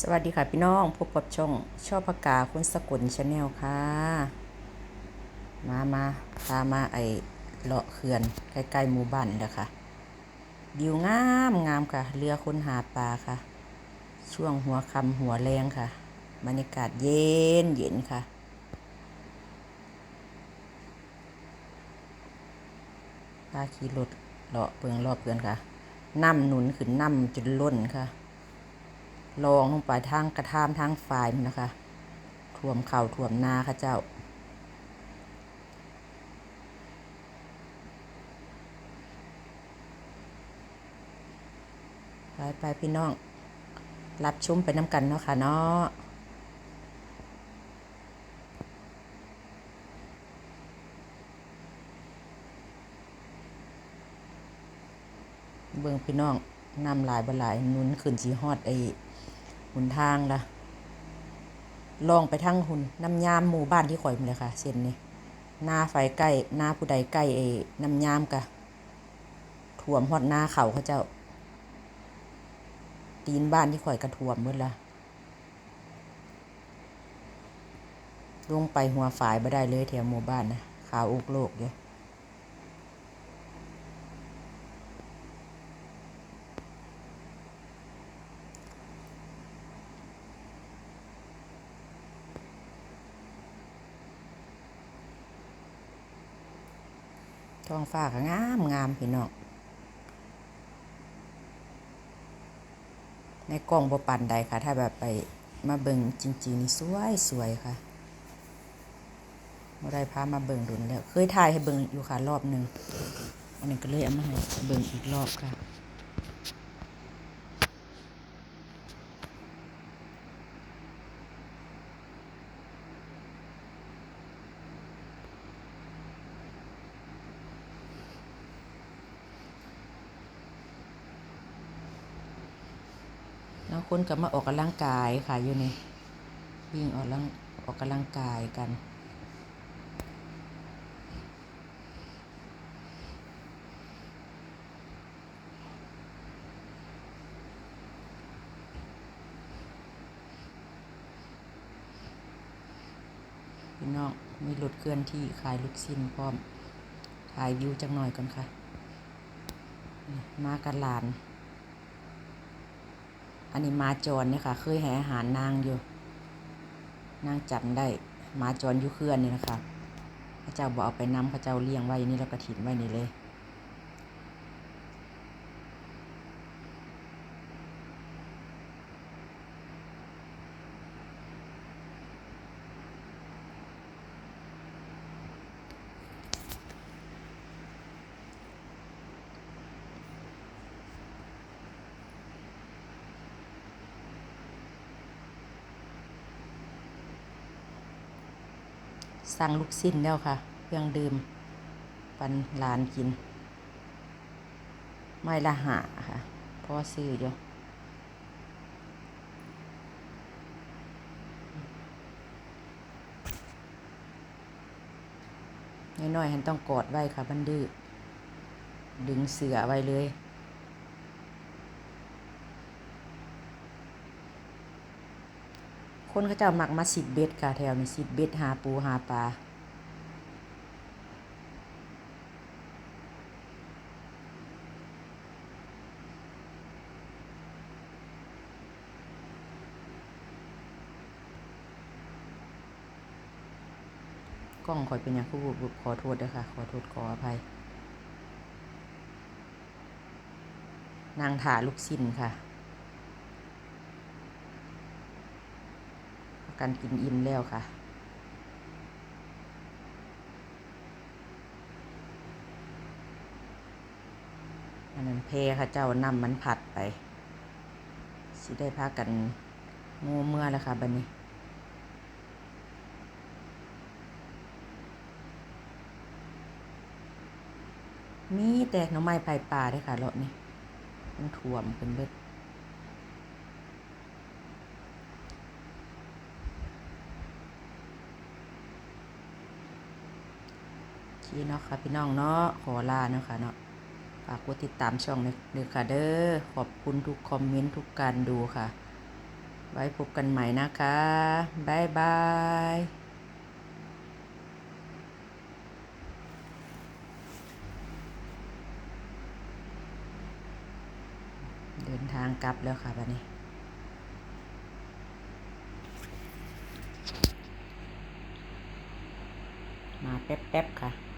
สวัสดีค่ะพี่น้องพบกับช่องชอบปากกาคุณสกุลชาแนลค่ะ มามาพามาไอเลาะเขื่อนใกล้ๆหมู่บ้านนี่แหละค่ะวิวงามงามค่ะ เรือคนหาปลาค่ะ ช่วงหัวคำหัวแรงค่ะ บรรยากาศเย็นเย็นค่ะพาขี่รถเลาะเบืองรอบเพื่อนค่ะน้ำหนุนขึ้นน้ำจนล้นค่ะ ลองลงไปทางกระทามทางฝ่ายมันนะคะท่วมเข่าท่วมนาค่ะเจ้า ไปไปพี่น้อง รับชุ่มไปน้ำกันเนาะค่ะเนาะเบิ่งพี่น้อง นำหลายบ่หลายนุนขึ้นสีฮอดไอ้หุนทางละลองไปทางหุ่นน้ำยามหมู่บ้านที่ข่อยมเลยค่ะ เส้นนี้หน้าไฟใกล้หน้าผู้ใดใกล้ไอ้น้ำยามกะท่วมฮอดหน้าเขาเขาเจ้า ตีนบ้านที่ข่อยกระท่วมหมดละลงไปหัวฝ่ายบ่ได้เลยแถวหมู่บ้านนะขาวอุกโลกเดียว ท้องฟ้าก็งามงามพี่น้องในกล้องบ่ปันใดค่ะ ถ้าแบบไปมาเบิ่งจริงๆนี่สวยสวยค่ะบ่ได้พามาเบิ่งดุนแล้ว เคยถ่ายให้เบิ่งอยู่ค่ะรอบหนึ่งอันนี้ก็เลยเอามาให้เบิ่งอีกรอบค่ะ แล้วคนก็มาออกกำลังกายค่ะอยู่นี่วิ่งออกลังออกกำลังกายกัน พี่น้องมีรถเคลื่อนที่ขายลูกชิ้นพร้อมถ่ายวิวจังหน่อยก่อนค่ะ มากันหลาน อันนี้มาจรเนี่ยค่ะ เคยให้อาหารนางอยู่ นางจำได้มาจรอยู่เคลื่อนนี่นะคะพระเจ้าบอกเอาไปนำพระเจ้าเลี้ยงไว้นี่แล้วก็ถิ่นไว้นี่เลย สั่งลูกสิ้นแล้วค่ะ เครื่องดื่ม ปันหลานกิน ไม่ละหาค่ะเพราะว่าซื้ออยู่น้อยๆเห็นต้องกอดไว้ค่ะบันดื้อดึงเสือไว้เลย คนเขาเจะมักมาสิบเบ็ดค่ะแถวนี้สิบเบ็ดหาปูหาปลากล้องคอยเป็นอย่างผู้บุบขอโทษด้วยค่ะ ขอโทษขออภัย นางถาลูกสิ้นค่ะ การกินอิ่มแล้วค่ะ อันนั้นเพค่ะเจ้านำมันผัดไป สิได้พากันงูเมื่อแล้วค่ะบันนี้มีแต่หน้อไม้ไผ่ป่าเด้วยค่ะเลาะนี่มันท่วมเป็นเบิด คีเนาะค่ะพี่น้องเนาะขอลาเนาะค่ะเนาะฝากกดติดตามช่องเด้อค่ะเด้อขอบคุณทุกคอมเมนต์ทุกการดูค่ะ ไว้พบกันใหม่นะคะบายบายเดินทางกลับแล้วค่ะบัดนี้มาแป๊บๆค่ะ